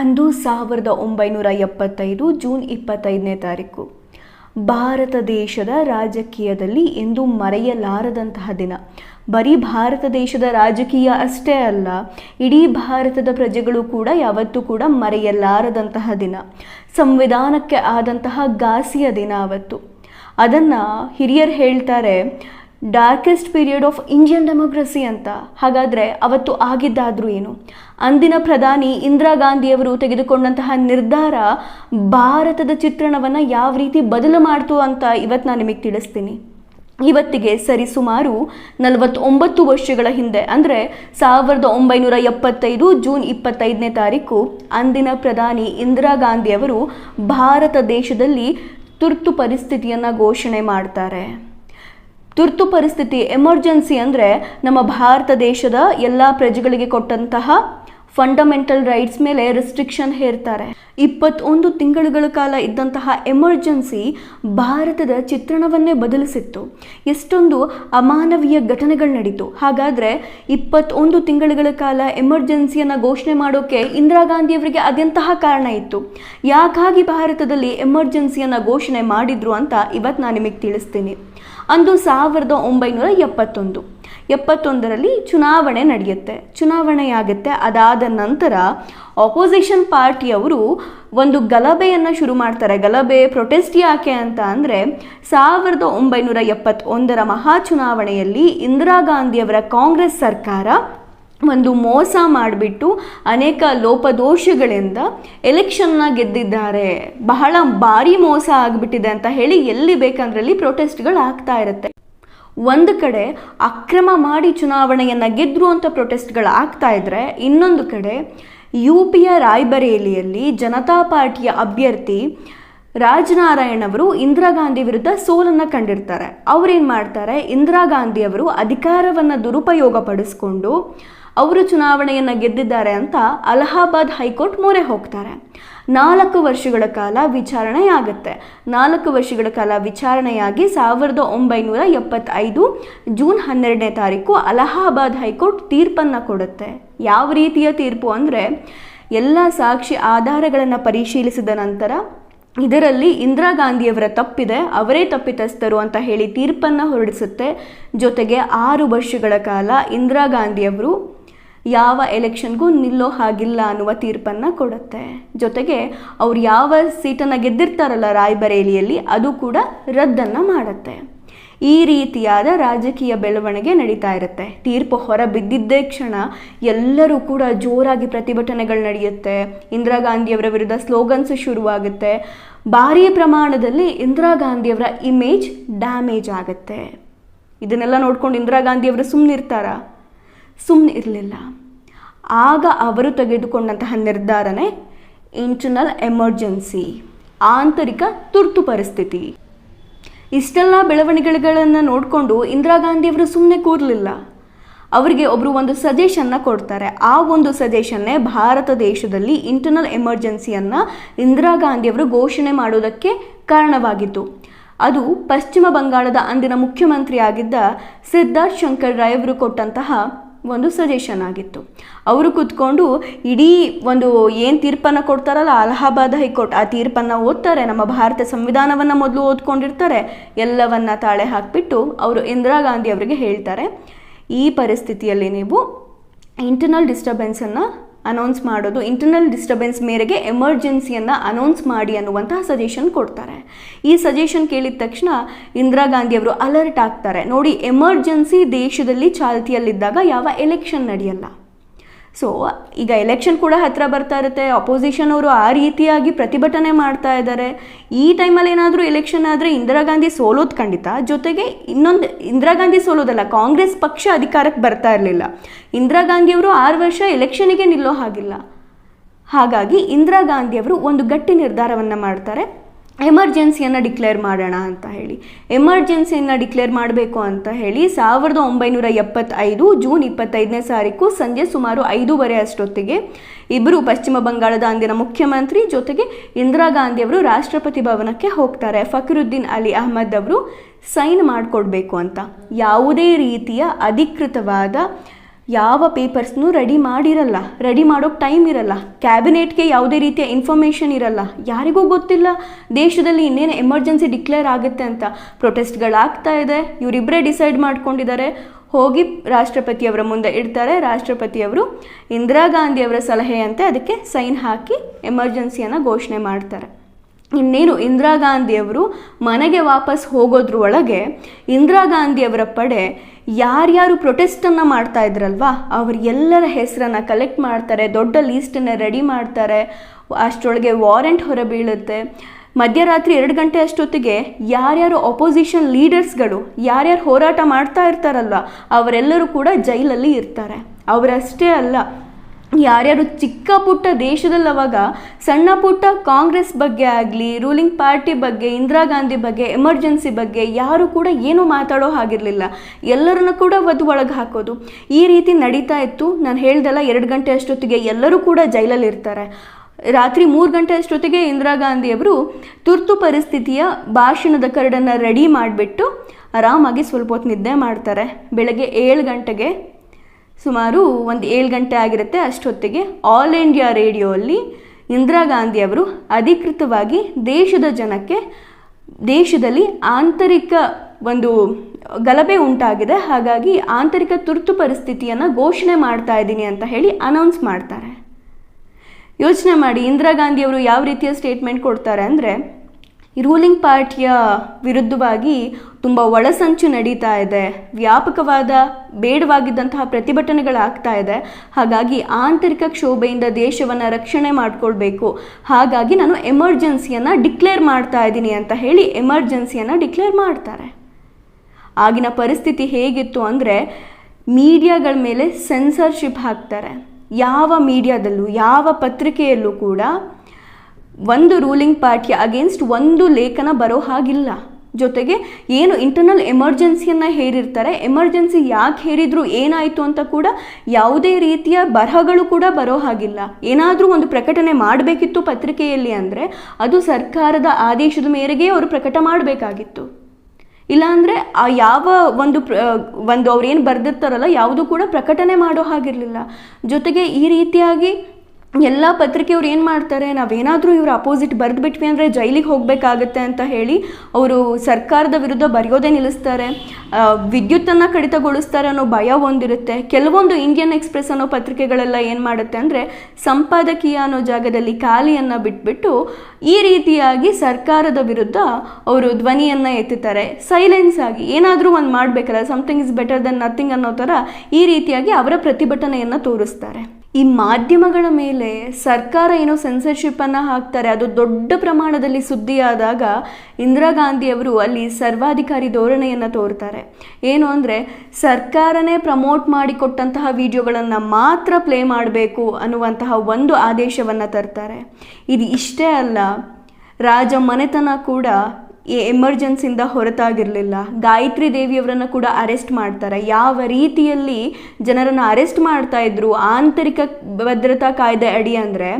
ಅಂದು ಸಾವಿರದ ಒಂಬೈನೂರ ಎಪ್ಪತ್ತೈದು ಜೂನ್ ಇಪ್ಪತ್ತೈದನೇ ತಾರೀಕು. ಭಾರತ ದೇಶದ ರಾಜಕೀಯದಲ್ಲಿ ಎಂದು ಮರೆಯಲಾರದಂತಹ ದಿನ. ಬರೀ ಭಾರತ ದೇಶದ ರಾಜಕೀಯ ಅಷ್ಟೇ ಅಲ್ಲ, ಇಡೀ ಭಾರತದ ಪ್ರಜೆಗಳು ಕೂಡ ಯಾವತ್ತೂ ಕೂಡ ಮರೆಯಲಾರದಂತಹ ದಿನ. ಸಂವಿಧಾನಕ್ಕೆ ಆದಂತಹ ಘಾಸಿಯ ದಿನ ಅವತ್ತು ಅದನ್ನು ಹಿರಿಯರು ಹೇಳ್ತಾರೆ darkest period of Indian democracy ಅಂತ. ಹಾಗಾದರೆ ಅವತ್ತು ಆಗಿದ್ದಾದರೂ ಏನು? ಅಂದಿನ ಪ್ರಧಾನಿ ಇಂದಿರಾ ಗಾಂಧಿಯವರು ತೆಗೆದುಕೊಂಡಂತಹ ನಿರ್ಧಾರ ಭಾರತದ ಚಿತ್ರಣವನ್ನು ಯಾವ ರೀತಿ ಬದಲು ಮಾಡ್ತು ಅಂತ ಇವತ್ತು ನಾನು ನಿಮಗೆ ತಿಳಿಸ್ತೀನಿ. ಇವತ್ತಿಗೆ ಸರಿಸುಮಾರು ನಲವತ್ತೊಂಬತ್ತು ವರ್ಷಗಳ ಹಿಂದೆ, ಅಂದರೆ ಸಾವಿರದ ಒಂಬೈನೂರ ಎಪ್ಪತ್ತೈದು ಜೂನ್ ಇಪ್ಪತ್ತೈದನೇ ತಾರೀಕು, ಅಂದಿನ ಪ್ರಧಾನಿ ಇಂದಿರಾ ಗಾಂಧಿಯವರು ಭಾರತ ದೇಶದಲ್ಲಿ ತುರ್ತು ಪರಿಸ್ಥಿತಿಯನ್ನು ಘೋಷಣೆ ಮಾಡ್ತಾರೆ. ತುರ್ತು ಪರಿಸ್ಥಿತಿ ಎಮರ್ಜೆನ್ಸಿ ಅಂದರೆ ನಮ್ಮ ಭಾರತ ದೇಶದ ಎಲ್ಲ ಪ್ರಜೆಗಳಿಗೆ ಕೊಟ್ಟಂತಹ ಫಂಡಮೆಂಟಲ್ ರೈಟ್ಸ್ ಮೇಲೆ ರೆಸ್ಟ್ರಿಕ್ಷನ್ ಹೇರ್ತಾರೆ. ಇಪ್ಪತ್ತೊಂದು ತಿಂಗಳುಗಳ ಕಾಲ ಇದ್ದಂತಹ ಎಮರ್ಜೆನ್ಸಿ ಭಾರತದ ಚಿತ್ರಣವನ್ನೇ ಬದಲಿಸಿತ್ತು. ಎಷ್ಟೊಂದು ಅಮಾನವೀಯ ಘಟನೆಗಳು ನಡೀತು. ಹಾಗಾದರೆ ಇಪ್ಪತ್ತೊಂದು ತಿಂಗಳುಗಳ ಕಾಲ ಎಮರ್ಜೆನ್ಸಿಯನ್ನು ಘೋಷಣೆ ಮಾಡೋಕ್ಕೆ ಇಂದಿರಾ ಗಾಂಧಿಯವರಿಗೆ ಅದೆಂತಹ ಕಾರಣ ಇತ್ತು. ಯಾಕಾಗಿ ಭಾರತದಲ್ಲಿ ಎಮರ್ಜೆನ್ಸಿಯನ್ನು ಘೋಷಣೆ ಮಾಡಿದ್ರು ಅಂತ ಇವತ್ತು ನಾನು ನಿಮಗೆ ತಿಳಿಸ್ತೀನಿ. ಅಂದು ಸಾವಿರದ ಒಂಬೈನೂರ ಎಪ್ಪತ್ತೊಂದು. ಎಪ್ಪತ್ತೊಂದರಲ್ಲಿ ಚುನಾವಣೆ ನಡೆಯುತ್ತೆ. ಚುನಾವಣೆಯಾಗುತ್ತೆ. ಅದಾದ ನಂತರ ಆಪೋಸಿಷನ್ ಪಾರ್ಟಿಯವರು ಒಂದು ಗಲಭೆಯನ್ನು ಶುರು ಮಾಡ್ತಾರೆ. ಗಲಭೆ ಪ್ರೊಟೆಸ್ಟ್ ಯಾಕೆ ಅಂತ ಅಂದರೆ ಸಾವಿರದ ಒಂಬೈನೂರ ಎಪ್ಪತ್ತೊಂದರ ಮಹಾ ಚುನಾವಣೆಯಲ್ಲಿ ಇಂದಿರಾ ಗಾಂಧಿಯವರ ಕಾಂಗ್ರೆಸ್ ಸರ್ಕಾರ ಒಂದು ಮೋಸ ಮಾಡಿಬಿಟ್ಟು ಅನೇಕ ಲೋಪದೋಷಗಳಿಂದ ಎಲೆಕ್ಷನ್ನ ಗೆದ್ದಿದ್ದಾರೆ. ಬಹಳ ಭಾರಿ ಮೋಸ ಆಗಿಬಿಟ್ಟಿದೆ ಅಂತ ಹೇಳಿ ಎಲ್ಲಿ ಬೇಕಂದ್ರಲ್ಲಿ ಪ್ರೊಟೆಸ್ಟ್ಗಳು ಆಗ್ತಾ ಇರುತ್ತೆ. ಒಂದು ಕಡೆ ಅಕ್ರಮ ಮಾಡಿ ಚುನಾವಣೆಯನ್ನು ಗೆದ್ರು ಅಂತ ಪ್ರೊಟೆಸ್ಟ್ಗಳು ಆಗ್ತಾ ಇದ್ರೆ ಇನ್ನೊಂದು ಕಡೆ ಯು ಪಿಯ ರಾಯ್ಬರೇಲಿಯಲ್ಲಿ ಜನತಾ ಪಾರ್ಟಿಯ ಅಭ್ಯರ್ಥಿ ರಾಜನಾರಾಯಣ್ ಅವರು ಇಂದಿರಾ ಗಾಂಧಿ ವಿರುದ್ಧ ಸೋಲನ್ನು ಕಂಡಿರ್ತಾರೆ. ಅವ್ರೇನು ಮಾಡ್ತಾರೆ? ಇಂದಿರಾ ಗಾಂಧಿ ಅವರು ಅಧಿಕಾರವನ್ನು ದುರುಪಯೋಗ ಪಡಿಸ್ಕೊಂಡು ಅವರು ಚುನಾವಣೆಯನ್ನು ಗೆದ್ದಿದ್ದಾರೆ ಅಂತ ಅಲಹಾಬಾದ್ ಹೈಕೋರ್ಟ್ ಮೊರೆ ಹೋಗ್ತಾರೆ. ನಾಲ್ಕು ವರ್ಷಗಳ ಕಾಲ ವಿಚಾರಣೆಯಾಗುತ್ತೆ. ನಾಲ್ಕು ವರ್ಷಗಳ ಕಾಲ ವಿಚಾರಣೆಯಾಗಿ ಸಾವಿರದ ಒಂಬೈನೂರ ಎಪ್ಪತ್ತೈದು ಜೂನ್ ಹನ್ನೆರಡನೇ ತಾರೀಕು ಅಲಹಾಬಾದ್ ಹೈಕೋರ್ಟ್ ತೀರ್ಪನ್ನು ಕೊಡುತ್ತೆ. ಯಾವ ರೀತಿಯ ತೀರ್ಪು ಅಂದರೆ ಎಲ್ಲ ಸಾಕ್ಷಿ ಆಧಾರಗಳನ್ನು ಪರಿಶೀಲಿಸಿದ ನಂತರ ಇದರಲ್ಲಿ ಇಂದಿರಾ ಗಾಂಧಿಯವರ ತಪ್ಪಿದೆ, ಅವರೇ ತಪ್ಪಿತಸ್ಥರು ಅಂತ ಹೇಳಿ ತೀರ್ಪನ್ನು ಹೊರಡಿಸುತ್ತೆ. ಜೊತೆಗೆ ಆರು ವರ್ಷಗಳ ಕಾಲ ಇಂದಿರಾ ಗಾಂಧಿಯವರು ಯಾವ ಎಲೆಕ್ಷನ್ಗೂ ನಿಲ್ಲೋ ಹಾಗಿಲ್ಲ ಅನ್ನುವ ತೀರ್ಪನ್ನು ಕೊಡುತ್ತೆ. ಜೊತೆಗೆ ಅವ್ರು ಯಾವ ಸೀಟನ್ನು ಗೆದ್ದಿರ್ತಾರಲ್ಲ ರಾಯ್ಬರೇಲಿಯಲ್ಲಿ, ಅದು ಕೂಡ ರದ್ದನ್ನು ಮಾಡುತ್ತೆ. ಈ ರೀತಿಯಾದ ರಾಜಕೀಯ ಬೆಳವಣಿಗೆ ನಡೀತಾ ಇರುತ್ತೆ. ತೀರ್ಪು ಹೊರ ಬಿದ್ದಿದ್ದೇ ಕ್ಷಣ ಎಲ್ಲರೂ ಕೂಡ ಜೋರಾಗಿ ಪ್ರತಿಭಟನೆಗಳು ನಡೆಯುತ್ತೆ. ಇಂದಿರಾ ಗಾಂಧಿಯವರ ವಿರುದ್ಧ ಸ್ಲೋಗನ್ಸ್ ಶುರುವಾಗುತ್ತೆ. ಭಾರೀ ಪ್ರಮಾಣದಲ್ಲಿ ಇಂದಿರಾ ಗಾಂಧಿಯವರ ಇಮೇಜ್ ಡ್ಯಾಮೇಜ್ ಆಗುತ್ತೆ. ಇದನ್ನೆಲ್ಲ ನೋಡ್ಕೊಂಡು ಇಂದಿರಾ ಗಾಂಧಿಯವರು ಸುಮ್ಮನಿರ್ತಾರ ಸುಮ್ಮನೆ ಇರಲಿಲ್ಲ. ಆಗ ಅವರು ತೆಗೆದುಕೊಂಡಂತಹ ನಿರ್ಧಾರನೇ ಇಂಟರ್ನಲ್ ಎಮರ್ಜೆನ್ಸಿ ಆಂತರಿಕ ತುರ್ತು ಪರಿಸ್ಥಿತಿ. ಇಷ್ಟೆಲ್ಲ ಬೆಳವಣಿಗೆಗಳನ್ನು ನೋಡಿಕೊಂಡು ಇಂದಿರಾ ಗಾಂಧಿಯವರು ಸುಮ್ಮನೆ ಕೂರಲಿಲ್ಲ. ಅವರಿಗೆ ಒಬ್ಬರು ಒಂದು ಸಜೆಷನ್ನ ಕೊಡ್ತಾರೆ. ಆ ಒಂದು ಸಜೆಷನ್ನೇ ಭಾರತ ದೇಶದಲ್ಲಿ ಇಂಟರ್ನಲ್ ಎಮರ್ಜೆನ್ಸಿಯನ್ನು ಇಂದಿರಾ ಗಾಂಧಿಯವರು ಘೋಷಣೆ ಮಾಡೋದಕ್ಕೆ ಕಾರಣವಾಗಿತ್ತು. ಅದು ಪಶ್ಚಿಮ ಬಂಗಾಳದ ಅಂದಿನ ಮುಖ್ಯಮಂತ್ರಿಯಾಗಿದ್ದ ಸಿದ್ಧಾರ್ಥ್ ಶಂಕರ್ ರಾಯ್ ಅವರು ಕೊಟ್ಟಂತಹ ಒಂದು ಸಜೆಷನ್ ಆಗಿತ್ತು. ಅವರು ಕೂತ್ಕೊಂಡು ಇಡೀ ಒಂದು ಏನು ತೀರ್ಪನ್ನು ಕೊಡ್ತಾರಲ್ಲ, ಅಲಹಾಬಾದ್ ಹೈಕೋರ್ಟ್, ಆ ತೀರ್ಪನ್ನು ಓದ್ತಾರೆ, ನಮ್ಮ ಭಾರತ ಸಂವಿಧಾನವನ್ನು ಮೊದಲು ಓದ್ಕೊಂಡಿರ್ತಾರೆ, ಎಲ್ಲವನ್ನ ತಾಳೆ ಹಾಕಿಬಿಟ್ಟು ಅವರು ಇಂದಿರಾ ಗಾಂಧಿ ಅವರಿಗೆ ಹೇಳ್ತಾರೆ. ಈ ಪರಿಸ್ಥಿತಿಯಲ್ಲಿ ನೀವು ಇಂಟರ್ನಲ್ ಡಿಸ್ಟರ್ಬೆನ್ಸನ್ನು ಅನೌನ್ಸ್ ಮಾಡೋದು ಇಂಟರ್ನಲ್ ಡಿಸ್ಟರ್ಬೆನ್ಸ್ ಮೇರೆಗೆ ಎಮರ್ಜೆನ್ಸಿಯನ್ನು ಅನೌನ್ಸ್ ಮಾಡಿ ಅನ್ನುವಂತಹ ಸಜೆಷನ್ ಕೊಡ್ತಾರೆ. ಈ ಸಜೆಷನ್ ಕೇಳಿದ ತಕ್ಷಣ ಇಂದಿರಾ ಗಾಂಧಿ ಅವರು ಅಲರ್ಟ್ ಆಗ್ತಾರೆ. ನೋಡಿ ಎಮರ್ಜೆನ್ಸಿ ದೇಶದಲ್ಲಿ ಚಾಲ್ತಿಯಲ್ಲಿದ್ದಾಗ ಯಾವ ಎಲೆಕ್ಷನ್ ನಡೆಯಲ್ಲ. ಸೊ ಈಗ ಎಲೆಕ್ಷನ್ ಕೂಡ ಹತ್ತಿರ ಬರ್ತಾ ಇರುತ್ತೆ. ಅಪೋಸಿಷನ್ ಅವರು ಆ ರೀತಿಯಾಗಿ ಪ್ರತಿಭಟನೆ ಮಾಡ್ತಾ ಇದ್ದಾರೆ. ಈ ಟೈಮಲ್ಲಿ ಏನಾದರೂ ಎಲೆಕ್ಷನ್ ಆದರೆ ಇಂದಿರಾ ಗಾಂಧಿ ಸೋಲೋದು ಖಂಡಿತ. ಜೊತೆಗೆ ಇನ್ನೊಂದು, ಇಂದಿರಾ ಗಾಂಧಿ ಸೋಲೋದಲ್ಲ, ಕಾಂಗ್ರೆಸ್ ಪಕ್ಷ ಅಧಿಕಾರಕ್ಕೆ ಬರ್ತಾ ಇರಲಿಲ್ಲ. ಇಂದಿರಾ ಗಾಂಧಿಯವರು ಆರು ವರ್ಷ ಎಲೆಕ್ಷನಿಗೆ ನಿಲ್ಲೋ ಹಾಗಿಲ್ಲ. ಹಾಗಾಗಿ ಇಂದಿರಾ ಗಾಂಧಿಯವರು ಒಂದು ಗಟ್ಟಿ ನಿರ್ಧಾರವನ್ನು ಮಾಡ್ತಾರೆ. ಎಮರ್ಜೆನ್ಸಿಯನ್ನು ಡಿಕ್ಲೇರ್ ಮಾಡೋಣ ಅಂತ ಹೇಳಿ. ಎಮರ್ಜೆನ್ಸಿಯನ್ನು ಡಿಕ್ಲೇರ್ ಮಾಡಬೇಕು ಅಂತ ಹೇಳಿ ಸಾವಿರದ ಒಂಬೈನೂರ ಎಪ್ಪತ್ತೈದು ಜೂನ್ ಇಪ್ಪತ್ತೈದನೇ ತಾರೀಕು ಸಂಜೆ ಸುಮಾರು ಐದೂವರೆ ಅಷ್ಟೊತ್ತಿಗೆ ಇಬ್ಬರು ಪಶ್ಚಿಮ ಬಂಗಾಳದ ಅಂದಿನ ಮುಖ್ಯಮಂತ್ರಿ ಜೊತೆಗೆ ಇಂದಿರಾ ಗಾಂಧಿಯವರು ರಾಷ್ಟ್ರಪತಿ ಭವನಕ್ಕೆ ಹೋಗ್ತಾರೆ. ಫಕರುದ್ದೀನ್ ಅಲಿ ಅಹಮದ್ ಅವರು ಸೈನ್ ಮಾಡಿಕೊಡ್ಬೇಕು ಅಂತ. ಯಾವುದೇ ರೀತಿಯ ಅಧಿಕೃತವಾದ ಯಾವ ಪೇಪರ್ಸ್ನೂ ರೆಡಿ ಮಾಡಿರಲ್ಲ ರೆಡಿ ಮಾಡೋಕ್ಕೆ ಟೈಮ್ ಇರಲ್ಲ ಕ್ಯಾಬಿನೆಟ್ಗೆ ಯಾವುದೇ ರೀತಿಯ ಇನ್ಫಾರ್ಮೇಷನ್ ಇರಲ್ಲ, ಯಾರಿಗೂ ಗೊತ್ತಿಲ್ಲ. ದೇಶದಲ್ಲಿ ಇನ್ನೇನು ಎಮರ್ಜೆನ್ಸಿ ಡಿಕ್ಲೇರ್ ಆಗುತ್ತೆ ಅಂತ ಪ್ರೊಟೆಸ್ಟ್ಗಳಾಗ್ತಾ ಇದೆ ಇವರಿಬ್ಬರೇ ಡಿಸೈಡ್ ಮಾಡ್ಕೊಂಡಿದ್ದಾರೆ. ಹೋಗಿ ರಾಷ್ಟ್ರಪತಿಯವರ ಮುಂದೆ ಇಡ್ತಾರೆ ರಾಷ್ಟ್ರಪತಿಯವರು ಇಂದಿರಾ ಗಾಂಧಿಯವರ ಸಲಹೆಯಂತೆ ಅದಕ್ಕೆ ಸೈನ್ ಹಾಕಿ ಎಮರ್ಜೆನ್ಸಿಯನ್ನು ಘೋಷಣೆ ಮಾಡ್ತಾರೆ. ಇನ್ನೇನು ಇಂದಿರಾ ಗಾಂಧಿಯವರು ಮನೆಗೆ ವಾಪಸ್ ಹೋಗೋದ್ರ ಒಳಗೆ ಇಂದಿರಾ ಗಾಂಧಿಯವರ ಪಡೆ ಯಾರ್ಯಾರು ಪ್ರೊಟೆಸ್ಟನ್ನು ಮಾಡ್ತಾ ಇದ್ರಲ್ವಾ? ಅವ್ರ ಎಲ್ಲರ ಹೆಸರನ್ನು ಕಲೆಕ್ಟ್ ಮಾಡ್ತಾರೆ, ದೊಡ್ಡ ಲೀಸ್ಟನ್ನು ರೆಡಿ ಮಾಡ್ತಾರೆ, ಅಷ್ಟರೊಳಗೆ ವಾರೆಂಟ್ ಹೊರಬೀಳುತ್ತೆ ಮಧ್ಯರಾತ್ರಿ ಎರಡು ಗಂಟೆ ಅಷ್ಟೊತ್ತಿಗೆ ಯಾರ್ಯಾರು ಅಪೋಸಿಷನ್ ಲೀಡರ್ಸ್ಗಳು ಯಾರ್ಯಾರು ಹೋರಾಟ ಮಾಡ್ತಾ ಇರ್ತಾರಲ್ವ, ಅವರೆಲ್ಲರೂ ಕೂಡ ಜೈಲಲ್ಲಿ ಇರ್ತಾರೆ. ಅವರಷ್ಟೇ ಅಲ್ಲ ಯಾರ್ಯಾರು ಚಿಕ್ಕ ಪುಟ್ಟ ದೇಶದಲ್ಲಿ ಅವಾಗ ಸಣ್ಣ ಪುಟ್ಟ ಕಾಂಗ್ರೆಸ್ ಬಗ್ಗೆ ಆಗಲಿ, ರೂಲಿಂಗ್ ಪಾರ್ಟಿ ಬಗ್ಗೆ, ಇಂದಿರಾ ಗಾಂಧಿ ಬಗ್ಗೆ, ಎಮರ್ಜೆನ್ಸಿ ಬಗ್ಗೆ ಯಾರು ಕೂಡ ಏನು ಮಾತಾಡೋ ಹಾಗಿರಲಿಲ್ಲ. ಎಲ್ಲರನ್ನ ಕೂಡ ಒದ್ದು ಒಳಗೆ ಹಾಕೋದು. ಈ ರೀತಿ ನಡೀತಾ ಇತ್ತು. ನಾನು ಹೇಳ್ದಲ್ಲ ಎರಡು ಗಂಟೆ ಅಷ್ಟೊತ್ತಿಗೆ ಎಲ್ಲರೂ ಕೂಡ ಜೈಲಲ್ಲಿ ಇರ್ತಾರೆ. ರಾತ್ರಿ ಮೂರು ಗಂಟೆ ಅಷ್ಟೊತ್ತಿಗೆ ಇಂದಿರಾ ಗಾಂಧಿಯವರು ತುರ್ತು ಪರಿಸ್ಥಿತಿಯ ಭಾಷಣದ ಕರಡನ್ನು ರೆಡಿ ಮಾಡಿಬಿಟ್ಟು ಆರಾಮಾಗಿ ಸ್ವಲ್ಪ ಹೊತ್ತು ನಿದ್ದೆ ಮಾಡ್ತಾರೆ. ಬೆಳಗ್ಗೆ ಏಳು ಗಂಟೆಗೆ ಸುಮಾರು ಒಂದು ಏಳು ಗಂಟೆ ಆಗಿರುತ್ತೆ ಅಷ್ಟೊತ್ತಿಗೆ ಆಲ್ ಇಂಡಿಯಾ ರೇಡಿಯೋಲ್ಲಿ ಇಂದಿರಾ ಗಾಂಧಿಯವರು ಅಧಿಕೃತವಾಗಿ ದೇಶದ ಜನಕ್ಕೆ ದೇಶದಲ್ಲಿ ಆಂತರಿಕ ಒಂದು ಗಲಭೆ ಉಂಟಾಗಿದೆ. ಹಾಗಾಗಿ ಆಂತರಿಕ ತುರ್ತು ಪರಿಸ್ಥಿತಿಯನ್ನು ಘೋಷಣೆ ಮಾಡ್ತಾ ಇದ್ದೀನಿ ಅಂತ ಹೇಳಿ ಅನೌನ್ಸ್ ಮಾಡ್ತಾರೆ. ಯೋಚನೆ ಮಾಡಿ ಇಂದಿರಾ ಗಾಂಧಿಯವರು ಯಾವ ರೀತಿಯ ಸ್ಟೇಟ್ಮೆಂಟ್ ಕೊಡ್ತಾರೆ ಅಂದರೆ ರೂಲಿಂಗ್ ಪಾರ್ಟಿಯ ವಿರುದ್ಧವಾಗಿ ತುಂಬ ಒಳಸಂಚು ನಡೀತಾ ಇದೆ. ವ್ಯಾಪಕವಾದ, ಬೇಡವಾಗಿದ್ದಂತಹ ಪ್ರತಿಭಟನೆಗಳಾಗ್ತಾ ಇದೆ. ಹಾಗಾಗಿ ಆಂತರಿಕ ಕ್ಷೋಭೆಯಿಂದ ದೇಶವನ್ನು ರಕ್ಷಣೆ ಮಾಡಿಕೊಳ್ಬೇಕು. ಹಾಗಾಗಿ ನಾನು ಎಮರ್ಜೆನ್ಸಿಯನ್ನು ಡಿಕ್ಲೇರ್ ಮಾಡ್ತಾ ಇದ್ದೀನಿ ಅಂತ ಹೇಳಿ ಎಮರ್ಜೆನ್ಸಿಯನ್ನು ಡಿಕ್ಲೇರ್ ಮಾಡ್ತಾರೆ. ಆಗಿನ ಪರಿಸ್ಥಿತಿ ಹೇಗಿತ್ತು ಅಂದರೆ ಮೀಡಿಯಾಗಳ ಮೇಲೆ ಸೆನ್ಸರ್ಶಿಪ್ ಹಾಕ್ತಾರೆ. ಯಾವ ಮೀಡಿಯಾದಲ್ಲೂ, ಯಾವ ಪತ್ರಿಕೆಯಲ್ಲೂ ಕೂಡ ಒಂದು ರೂಲಿಂಗ್ ಪಾರ್ಟಿ ಅಗೇನ್ಸ್ಟ್ ಒಂದು ಲೇಖನ ಬರೋ ಹಾಗಿಲ್ಲ. ಜೊತೆಗೆ ಏನು ಇಂಟರ್ನಲ್ ಎಮರ್ಜೆನ್ಸಿಯನ್ನು ಹೇರಿರ್ತಾರೆ ಎಮರ್ಜೆನ್ಸಿ ಯಾಕೆ ಹೇರಿದ್ರು ಏನಾಯಿತು ಅಂತ ಕೂಡ ಯಾವುದೇ ರೀತಿಯ ಬರಹಗಳು ಕೂಡ ಬರೋ ಹಾಗಿಲ್ಲ. ಏನಾದರೂ ಒಂದು ಪ್ರಕಟಣೆ ಮಾಡಬೇಕಿತ್ತು ಪತ್ರಿಕೆಯಲ್ಲಿ ಅಂದರೆ ಅದು ಸರ್ಕಾರದ ಆದೇಶದ ಮೇರೆಗೆ ಅವರು ಪ್ರಕಟ ಮಾಡಬೇಕಾಗಿತ್ತು. ಇಲ್ಲಾಂದರೆ ಆ ಯಾವ ಒಂದು ಪ್ರ, ಒಂದು ಅವ್ರು ಏನು ಬರೆದಿರ್ತಾರಲ್ಲ, ಯಾವುದು ಕೂಡ ಪ್ರಕಟಣೆ ಮಾಡೋ ಹಾಗಿರಲಿಲ್ಲ. ಜೊತೆಗೆ ಈ ರೀತಿಯಾಗಿ ಎಲ್ಲ ಪತ್ರಿಕೆಯವ್ರು ಏನು ಮಾಡ್ತಾರೆ, ನಾವೇನಾದರೂ ಇವ್ರ ಅಪೋಸಿಟ್ ಬರೆದ್ಬಿಟ್ವಿ ಅಂದರೆ ಜೈಲಿಗೆ ಹೋಗಬೇಕಾಗತ್ತೆ ಅಂತ ಹೇಳಿ ಅವರು ಸರ್ಕಾರದ ವಿರುದ್ಧ ಬರೆಯೋದೇ ನಿಲ್ಲಿಸ್ತಾರೆ. ವಿದ್ಯುತ್ತನ್ನು ಕಡಿತಗೊಳಿಸ್ತಾರೆ ಅನ್ನೋ ಭಯ ಒಂದಿರುತ್ತೆ ಕೆಲವೊಂದು ಇಂಡಿಯನ್ ಎಕ್ಸ್ಪ್ರೆಸ್ ಅನ್ನೋ ಪತ್ರಿಕೆಗಳೆಲ್ಲ ಏನು ಮಾಡುತ್ತೆ ಅಂದರೆ ಸಂಪಾದಕೀಯ ಅನ್ನೋ ಜಾಗದಲ್ಲಿ ಖಾಲಿಯನ್ನು ಬಿಟ್ಬಿಟ್ಟು ಈ ರೀತಿಯಾಗಿ ಸರ್ಕಾರದ ವಿರುದ್ಧ ಅವರು ಧ್ವನಿಯನ್ನು ಎತ್ತುತ್ತಾರೆ. ಸೈಲೆನ್ಸ್ ಆಗಿ ಏನಾದರೂ ಒಂದು ಮಾಡಬೇಕಲ್ಲ something is better than nothing ಅನ್ನೋ ಥರ ಈ ರೀತಿಯಾಗಿ ಅವರ ಪ್ರತಿಭಟನೆಯನ್ನು ತೋರಿಸ್ತಾರೆ. ಈ ಮಾಧ್ಯಮಗಳ ಮೇಲೆ ಸರ್ಕಾರ ಏನೋ ಸೆನ್ಸರ್ಶಿಪ್ಪನ್ನು ಹಾಕ್ತಾರೆ, ಅದು ದೊಡ್ಡ ಪ್ರಮಾಣದಲ್ಲಿ ಸುದ್ದಿಯಾದಾಗ ಇಂದಿರಾ ಗಾಂಧಿಯವರು ಅಲ್ಲಿ ಸರ್ವಾಧಿಕಾರಿ ಧೋರಣೆಯನ್ನು ತೋರ್ತಾರೆ. ಏನು ಅಂದರೆ, ಸರ್ಕಾರನೇ ಪ್ರಮೋಟ್ ಮಾಡಿಕೊಟ್ಟಂತಹ ವಿಡಿಯೋಗಳನ್ನು ಮಾತ್ರ ಪ್ಲೇ ಮಾಡಬೇಕು ಅನ್ನುವಂತಹ ಒಂದು ಆದೇಶವನ್ನು ತರ್ತಾರೆ. ಇದು ಇಷ್ಟೇ ಅಲ್ಲ, ರಾಜ ಮನೆತನ ಕೂಡ ಎಮರ್ಜೆನ್ಸಿಯಿಂದ ಹೊರತಾಗಿರಲಿಲ್ಲ. ಗಾಯತ್ರಿ ದೇವಿಯವರನ್ನು ಕೂಡ ಅರೆಸ್ಟ್ ಮಾಡ್ತಾರೆ. ಯಾವ ರೀತಿಯಲ್ಲಿ ಜನರನ್ನು ಅರೆಸ್ಟ್ ಮಾಡ್ತಾ ಇದ್ರು, ಆಂತರಿಕ ಭದ್ರತಾ ಕಾಯ್ದೆ ಅಡಿ ಅಂದರೆ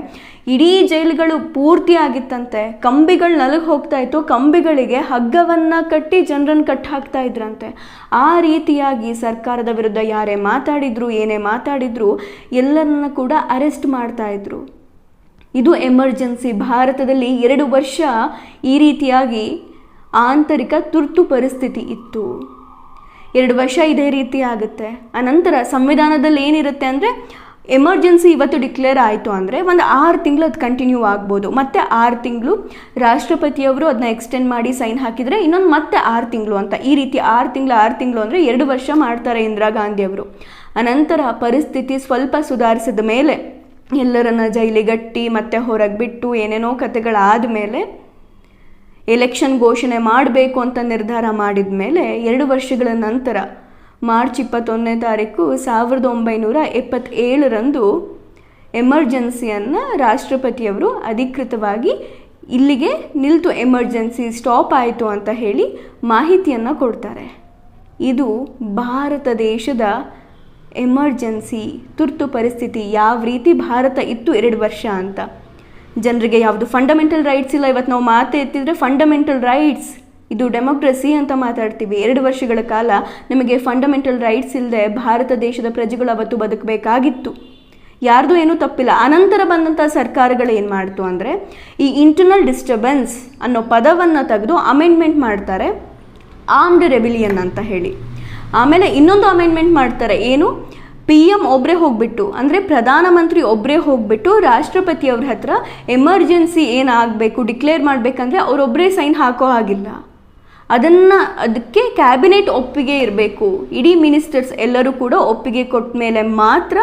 ಇಡೀ ಜೈಲುಗಳು ಪೂರ್ತಿ ಆಗಿತ್ತಂತೆ. ಕಂಬಿಗಳು ನಲಗ್ ಹೋಗ್ತಾ ಇತ್ತು, ಕಂಬಿಗಳಿಗೆ ಹಗ್ಗವನ್ನು ಕಟ್ಟಿ ಜನರನ್ನು ಕಟ್ಟಿ ಹಾಕ್ತಾ ಇದ್ರಂತೆ. ಆ ರೀತಿಯಾಗಿ ಸರ್ಕಾರದ ವಿರುದ್ಧ ಯಾರೇ ಮಾತಾಡಿದ್ರು, ಏನೇ ಮಾತಾಡಿದ್ರು, ಎಲ್ಲರನ್ನ ಕೂಡ ಅರೆಸ್ಟ್ ಮಾಡ್ತಾ ಇದ್ರು. ಇದು ಎಮರ್ಜೆನ್ಸಿ. ಭಾರತದಲ್ಲಿ ಎರಡು ವರ್ಷ ಈ ರೀತಿಯಾಗಿ ಆಂತರಿಕ ತುರ್ತು ಪರಿಸ್ಥಿತಿ ಇತ್ತು. ಎರಡು ವರ್ಷ ಇದೇ ರೀತಿ ಆಗುತ್ತೆ. ಅನಂತರ ಸಂವಿಧಾನದಲ್ಲಿ ಏನಿರುತ್ತೆ ಅಂದರೆ ಎಮರ್ಜೆನ್ಸಿ ಇವತ್ತು ಡಿಕ್ಲೇರ್ ಆಯಿತು ಅಂದರೆ, ಒಂದು ಆರು ತಿಂಗಳು ಅದು ಕಂಟಿನ್ಯೂ ಆಗ್ಬೋದು. ಮತ್ತೆ ಆರು ತಿಂಗಳು ರಾಷ್ಟ್ರಪತಿಯವರು ಅದನ್ನ ಎಕ್ಸ್ಟೆಂಡ್ ಮಾಡಿ ಸೈನ್ ಹಾಕಿದರೆ, ಇನ್ನೊಂದು ಮತ್ತೆ ಆರು ತಿಂಗಳು ಅಂತ. ಈ ರೀತಿ ಆರು ತಿಂಗಳು ಆರು ತಿಂಗಳು ಅಂದರೆ ಎರಡು ವರ್ಷ ಮಾಡ್ತಾರೆ ಇಂದಿರಾ ಗಾಂಧಿಯವರು. ಅನಂತರ ಪರಿಸ್ಥಿತಿ ಸ್ವಲ್ಪ ಸುಧಾರಿಸಿದ ಮೇಲೆ, ಎಲ್ಲರನ್ನ ಜೈಲಿಗಟ್ಟಿ, ಮತ್ತೆ ಹೊರಗೆ ಬಿಟ್ಟು ಏನೇನೋ ಕತೆಗಳಾದ ಮೇಲೆ ಎಲೆಕ್ಷನ್ ಘೋಷಣೆ ಮಾಡಬೇಕು ಅಂತ ನಿರ್ಧಾರ ಮಾಡಿದ ಮೇಲೆ ಎರಡು ವರ್ಷಗಳ ನಂತರ ಮಾರ್ಚ್ ಇಪ್ಪತ್ತೊಂದನೇ ತಾರೀಕು ಸಾವಿರದ ಒಂಬೈನೂರ ಎಪ್ಪತ್ತೇಳರಂದು ಎಮರ್ಜೆನ್ಸಿಯನ್ನು ರಾಷ್ಟ್ರಪತಿಯವರು ಅಧಿಕೃತವಾಗಿ ಇಲ್ಲಿಗೆ ನಿಲ್ತು ಎಮರ್ಜೆನ್ಸಿ ಸ್ಟಾಪ್ ಆಯಿತು ಅಂತ ಹೇಳಿ ಮಾಹಿತಿಯನ್ನು ಕೊಡ್ತಾರೆ. ಇದು ಭಾರತ ದೇಶದ ಎಮರ್ಜೆನ್ಸಿ ತುರ್ತು ಪರಿಸ್ಥಿತಿ ಯಾವ ರೀತಿ ಭಾರತ ಇತ್ತು ಎರಡು ವರ್ಷ ಅಂತ. ಜನರಿಗೆ ಯಾವುದು ಫಂಡಮೆಂಟಲ್ ರೈಟ್ಸ್ ಇಲ್ಲ. ಇವತ್ತು ನಾವು ಮಾತೇ ಎತ್ತಿದ್ರೆ ಫಂಡಮೆಂಟಲ್ ರೈಟ್ಸ್ ಇದು ಡೆಮೋಕ್ರಸಿ ಅಂತ ಮಾತಾಡ್ತೀವಿ. ಎರಡು ವರ್ಷಗಳ ಕಾಲ ನಮಗೆ ಫಂಡಮೆಂಟಲ್ ರೈಟ್ಸ್ ಇಲ್ಲದೆ ಭಾರತ ದೇಶದ ಪ್ರಜೆಗಳು ಅವತ್ತು ಬದುಕಬೇಕಾಗಿತ್ತು. ಯಾರ್ದು ಏನೂ ತಪ್ಪಿಲ್ಲ. ಅನಂತರ ಬಂದಂಥ ಸರ್ಕಾರಗಳು ಏನು ಮಾಡ್ತು ಅಂದರೆ, ಈ ಇಂಟರ್ನಲ್ ಡಿಸ್ಟರ್ಬೆನ್ಸ್ ಅನ್ನೋ ಪದವನ್ನು ತೆಗೆದು ಅಮೆಂಡ್ಮೆಂಟ್ ಮಾಡ್ತಾರೆ. ಆರ್ಮ್ಡ್ ರೆಬಿಲಿಯನ್ ಅಂತ ಹೇಳಿ. ಆಮೇಲೆ ಇನ್ನೊಂದು ಅಮೆಂಡ್ಮೆಂಟ್ ಮಾಡ್ತಾರೆ. ಏನು? ಪಿ ಎಂ ಒಬ್ಬರೇ ಹೋಗ್ಬಿಟ್ಟು, ಅಂದರೆ ಪ್ರಧಾನಮಂತ್ರಿ ಒಬ್ಬರೇ ಹೋಗ್ಬಿಟ್ಟು ರಾಷ್ಟ್ರಪತಿಯವ್ರ ಹತ್ರ ಎಮರ್ಜೆನ್ಸಿ ಏನಾಗಬೇಕು ಡಿಕ್ಲೇರ್ ಮಾಡಬೇಕಂದ್ರೆ ಅವರೊಬ್ಬರೇ ಸೈನ್ ಹಾಕೋ ಹಾಗಿಲ್ಲ. ಅದನ್ನು, ಅದಕ್ಕೆ ಕ್ಯಾಬಿನೆಟ್ ಒಪ್ಪಿಗೆ ಇರಬೇಕು. ಇಡೀ ಮಿನಿಸ್ಟರ್ಸ್ ಎಲ್ಲರೂ ಕೂಡ ಒಪ್ಪಿಗೆ ಕೊಟ್ಟ ಮೇಲೆ ಮಾತ್ರ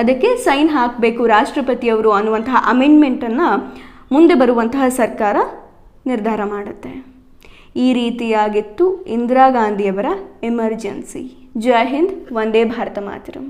ಅದಕ್ಕೆ ಸೈನ್ ಹಾಕಬೇಕು ರಾಷ್ಟ್ರಪತಿಯವರು ಅನ್ನುವಂತಹ ಅಮೆಂಡ್ಮೆಂಟನ್ನು ಮುಂದೆ ಬರುವಂತಹ ಸರ್ಕಾರ ನಿರ್ಧಾರ ಮಾಡುತ್ತೆ. ಈ ರೀತಿಯಾಗಿತ್ತು ಇಂದಿರಾ ಗಾಂಧಿಯವರ ಎಮರ್ಜೆನ್ಸಿ ಜೈ ಹಿಂದ್, ವಂದೇ ಭಾರತ ಮಾತರಂ.